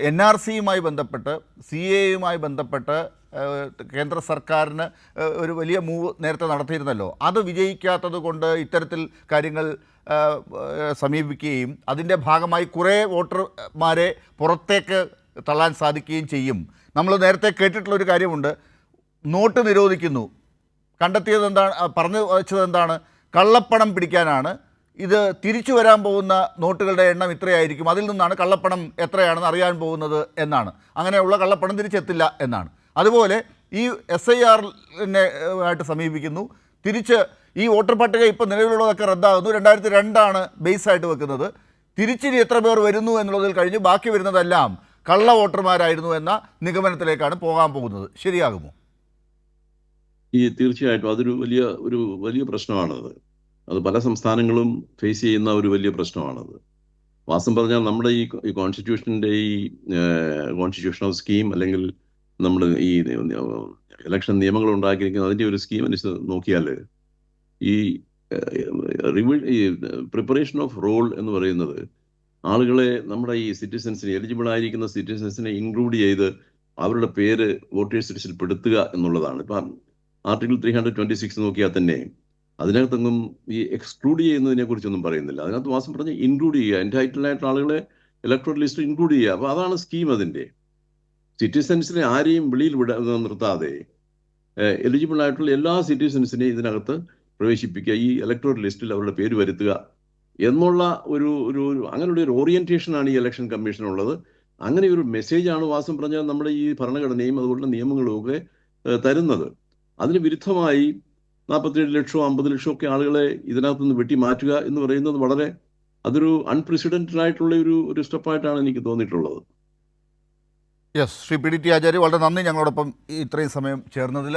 N R സിയുമായി ബന്ധപ്പെട്ട് C എയുമായി ബന്ധപ്പെട്ട് കേന്ദ്ര സർക്കാരിന് ഒരു വലിയ മൂവ് നേരത്തെ നടത്തിയിരുന്നല്ലോ. അത് വിജയിക്കാത്തത് കൊണ്ട് ഇത്തരത്തിൽ കാര്യങ്ങൾ സമീപിക്കുകയും അതിന്റെ ഭാഗമായി കുറേ വോട്ടർമാരെ പുറത്തേക്ക് തള്ളാൻ സാധിക്കുകയും ചെയ്യും. നമ്മൾ നേരത്തെ കേട്ടിട്ടുള്ളൊരു കാര്യമുണ്ട്. നോട്ട് നിരോധിക്കുന്നു. കണ്ടെത്തിയത് എന്താണ് പറഞ്ഞു വച്ചത് എന്താണ് കള്ളപ്പണം പിടിക്കാനാണ് ഇത് തിരിച്ചു വരാൻ പോകുന്ന നോട്ടുകളുടെ എണ്ണം ഇത്രയായിരിക്കും. അതിൽ നിന്നാണ് കള്ളപ്പണം എത്രയാണെന്ന് അറിയാൻ പോകുന്നത് എന്നാണ്. അങ്ങനെയുള്ള കള്ളപ്പണം തിരിച്ചെത്തില്ല എന്നാണ്. അതുപോലെ ഈ എസ് ഐ ആറിനെ ആയിട്ട് സമീപിക്കുന്നു. തിരിച്ച് ഈ വോട്ടർ പട്ടിക ഇപ്പോൾ നിലവിലുള്ളതൊക്കെ റദ്ദാകുന്നു. രണ്ടായിരത്തി രണ്ടാണ് ബേസായിട്ട് വെക്കുന്നത്. തിരിച്ചിനി എത്ര പേർ വരുന്നു എന്നുള്ളതിൽ കഴിഞ്ഞ് ബാക്കി വരുന്നതെല്ലാം കള്ള വോട്ടർമാരായിരുന്നു എന്ന നിഗമനത്തിലേക്കാണ് പോകാൻ പോകുന്നത്. ശരിയാകുമോ? ഈ തീർച്ചയായിട്ടും അതൊരു വലിയ ഒരു വലിയ പ്രശ്നമാണത്. അത് പല സംസ്ഥാനങ്ങളും ഫേസ് ചെയ്യുന്ന ഒരു വലിയ പ്രശ്നമാണത്. വാസം പറഞ്ഞാൽ നമ്മുടെ ഈ കോൺസ്റ്റിറ്റ്യൂഷന്റെ ഈ കോൺസ്റ്റിറ്റ്യൂഷണൽ സ്കീം അല്ലെങ്കിൽ നമ്മൾ ഈ ഇലക്ഷൻ നിയമങ്ങൾ ഉണ്ടാക്കിയിരിക്കുന്ന അതിന്റെ ഒരു സ്കീം അനുസരിച്ച് നോക്കിയാൽ ഈ ഈ പ്രിപ്പറേഷൻ ഓഫ് റോൾ എന്ന് പറയുന്നത് ആളുകളെ നമ്മുടെ ഈ സിറ്റിസൻസിനെ എലിജിബിൾ ആയിരിക്കുന്ന സിറ്റിസൻസിനെ ഇൻക്ലൂഡ് ചെയ്ത് അവരുടെ പേര് വോട്ടേഴ്സ് ലിസ്റ്റിൽ പെടുത്തുക എന്നുള്ളതാണ്. ഇപ്പം article three hundred twenty six നോക്കിയാൽ തന്നെ അതിനകത്തൊന്നും ഈ എക്സ്ക്ലൂഡ് ചെയ്യുന്നതിനെ കുറിച്ചൊന്നും പറയുന്നില്ല. അതിനകത്ത് വാസം പറഞ്ഞ് ഇൻക്ലൂഡ് ചെയ്യുക. എന്റൈറ്റിൽ ആയിട്ടുള്ള ആളുകളെ ഇലക്ട്രോൺ ലിസ്റ്റ് ഇൻക്ലൂഡ് ചെയ്യുക. അപ്പോൾ അതാണ് സ്കീം അതിന്റെ സിറ്റിസൻസിനെ ആരെയും വെളിയിൽ വിട നിർത്താതെ എലിജിബിൾ ആയിട്ടുള്ള എല്ലാ സിറ്റിസൻസിനെയും ഇതിനകത്ത് പ്രവേശിപ്പിക്കുക. ഈ ഇലക്ട്രോൺ ലിസ്റ്റിൽ അവരുടെ പേര് വരുത്തുക എന്നുള്ള ഒരു ഒരു അങ്ങനെയുള്ള ഒരു ഓറിയന്റേഷനാണ് ഈ ഇലക്ഷൻ കമ്മീഷനുള്ളത് അങ്ങനെ ഒരു മെസ്സേജാണ് വാസം പറഞ്ഞാൽ നമ്മുടെ ഈ ഭരണഘടനയും അതുപോലുള്ള നിയമങ്ങളും ഒക്കെ തരുന്നത്. അതിന് വിരുദ്ധമായി നാൽപ്പത്തിയേഴ് ലക്ഷം അമ്പത് ലക്ഷമോ ഒക്കെ ആളുകളെ ഇതിനകത്തു നിന്ന് വെട്ടി മാറ്റുക എന്ന് പറയുന്നത് വളരെ അതൊരു അൺപ്രസിഡന്റഡ് ആയിട്ടുള്ള ഒരു ഒരു സ്റ്റെപ്പായിട്ടാണ് എനിക്ക് തോന്നിയിട്ടുള്ളത്. Yes Shri P D T Achary വളരെ നന്ദി ഞങ്ങളോടൊപ്പം ഇത്രയും സമയം ചേർന്നതിൽ